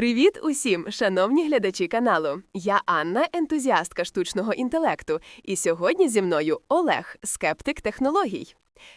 Привіт усім, шановні глядачі каналу. Я Анна, ентузіастка штучного інтелекту, і сьогодні зі мною Олег, скептик технологій.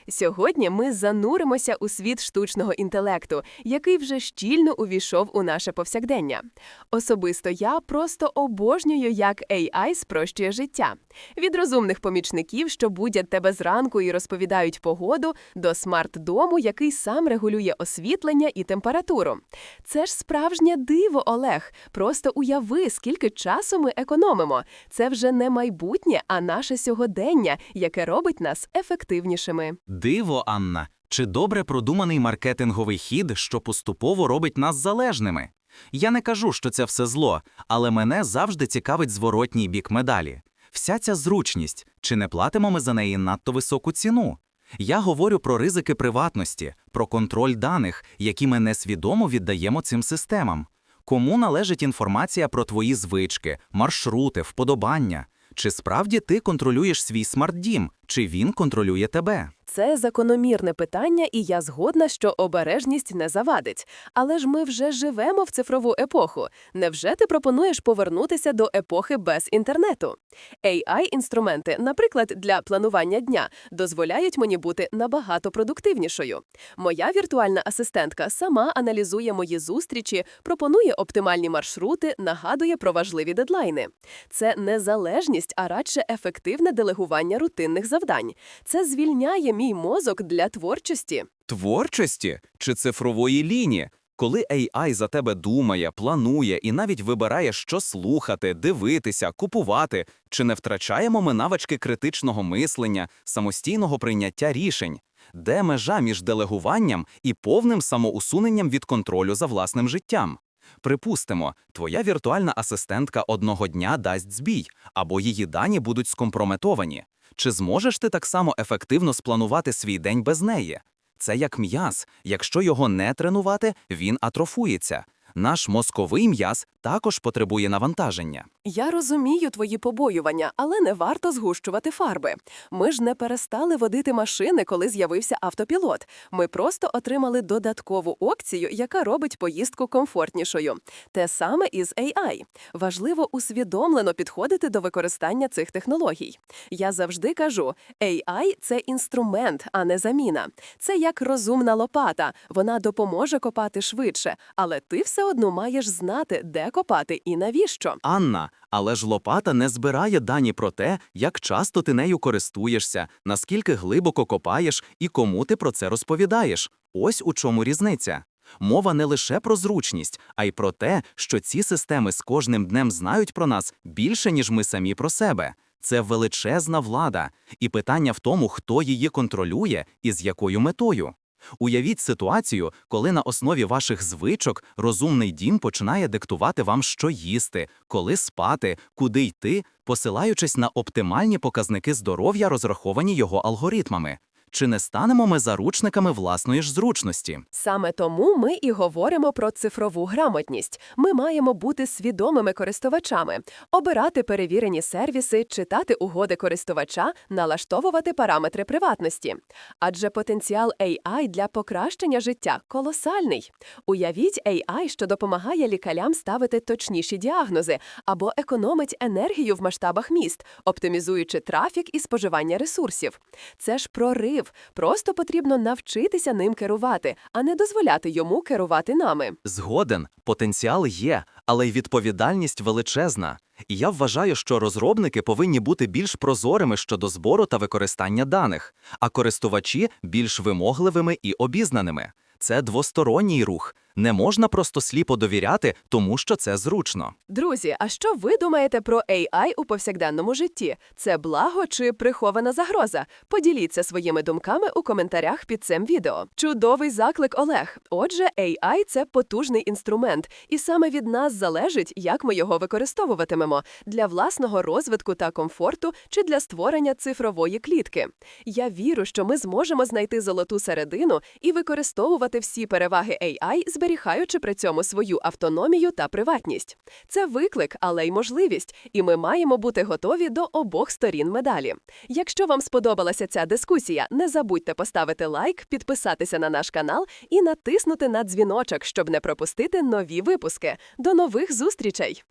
Сьогодні ми зануримося у світ штучного інтелекту, який вже щільно увійшов у наше повсякдення. Особисто я просто обожнюю, як AI спрощує життя. Від розумних помічників, що будять тебе зранку і розповідають погоду, до смарт-дому, який сам регулює освітлення і температуру. Це ж справжнє диво, Олег. Просто уяви, скільки часу ми економимо. Це вже не майбутнє, а наше сьогодення, яке робить нас ефективнішими. Диво, Анна, чи добре продуманий маркетинговий хід, що поступово робить нас залежними? Я не кажу, що це все зло, але мене завжди цікавить зворотній бік медалі. Вся ця зручність, чи не платимо ми за неї надто високу ціну? Я говорю про ризики приватності, про контроль даних, які ми несвідомо віддаємо цим системам. Кому належить інформація про твої звички, маршрути, вподобання? Чи справді ти контролюєш свій смарт-дім, чи він контролює тебе? Це закономірне питання, і я згодна, що обережність не завадить. Але ж ми вже живемо в цифрову епоху. Невже ти пропонуєш повернутися до епохи без інтернету? AI-інструменти, наприклад, для планування дня, дозволяють мені бути набагато продуктивнішою. Моя віртуальна асистентка сама аналізує мої зустрічі, пропонує оптимальні маршрути, нагадує про важливі дедлайни. Це не залежність, а радше ефективне делегування рутинних завдань. Це звільняє мій мозок для творчості. Творчості чи цифрової лінії? Коли AI за тебе думає, планує і навіть вибирає, що слухати, дивитися, купувати, чи не втрачаємо ми навички критичного мислення, самостійного прийняття рішень? Де межа між делегуванням і повним самоусуненням від контролю за власним життям? Припустимо, твоя віртуальна асистентка одного дня дасть збій, або її дані будуть скомпрометовані. Чи зможеш ти так само ефективно спланувати свій день без неї? Це як м'яз. Якщо його не тренувати, він атрофується. Наш мозковий м'яз також потребує навантаження. Я розумію твої побоювання, але не варто згущувати фарби. Ми ж не перестали водити машини, коли з'явився автопілот. Ми просто отримали додаткову опцію, яка робить поїздку комфортнішою. Те саме із AI. Важливо усвідомлено підходити до використання цих технологій. Я завжди кажу: AI – це інструмент, а не заміна. Це як розумна лопата. Вона допоможе копати швидше, але ти все одно маєш знати, де копати і навіщо. Анна, але ж лопата не збирає дані про те, як часто ти нею користуєшся, наскільки глибоко копаєш і кому ти про це розповідаєш. Ось у чому різниця. Мова не лише про зручність, а й про те, що ці системи з кожним днем знають про нас більше, ніж ми самі про себе. Це величезна влада, і питання в тому, хто її контролює і з якою метою. Уявіть ситуацію, коли на основі ваших звичок розумний дім починає диктувати вам, що їсти, коли спати, куди йти, посилаючись на оптимальні показники здоров'я, розраховані його алгоритмами. Чи не станемо ми заручниками власної ж зручності? Саме тому ми і говоримо про цифрову грамотність. Ми маємо бути свідомими користувачами, обирати перевірені сервіси, читати угоди користувача, налаштовувати параметри приватності. Адже потенціал AI для покращення життя колосальний. Уявіть AI, що допомагає лікарям ставити точніші діагнози або економить енергію в масштабах міст, оптимізуючи трафік і споживання ресурсів. Це ж прорив. Просто потрібно навчитися ним керувати, а не дозволяти йому керувати нами. Згоден, потенціал є, але й відповідальність величезна. І я вважаю, що розробники повинні бути більш прозорими щодо збору та використання даних, а користувачі більш вимогливими і обізнаними. Це двосторонній рух. Не можна просто сліпо довіряти, тому що це зручно. Друзі, а що ви думаєте про AI у повсякденному житті? Це благо чи прихована загроза? Поділіться своїми думками у коментарях під цим відео. Чудовий заклик, Олег. Отже, AI – це потужний інструмент, і саме від нас залежить, як ми його використовуватимемо для власного розвитку та комфорту чи для створення цифрової клітки. Я вірю, що ми зможемо знайти золоту середину і використовувати всі переваги AI, зберігаючи при цьому свою автономію та приватність. Це виклик, але й можливість, і ми маємо бути готові до обох сторін медалі. Якщо вам сподобалася ця дискусія, не забудьте поставити лайк, підписатися на наш канал і натиснути на дзвіночок, щоб не пропустити нові випуски. До нових зустрічей!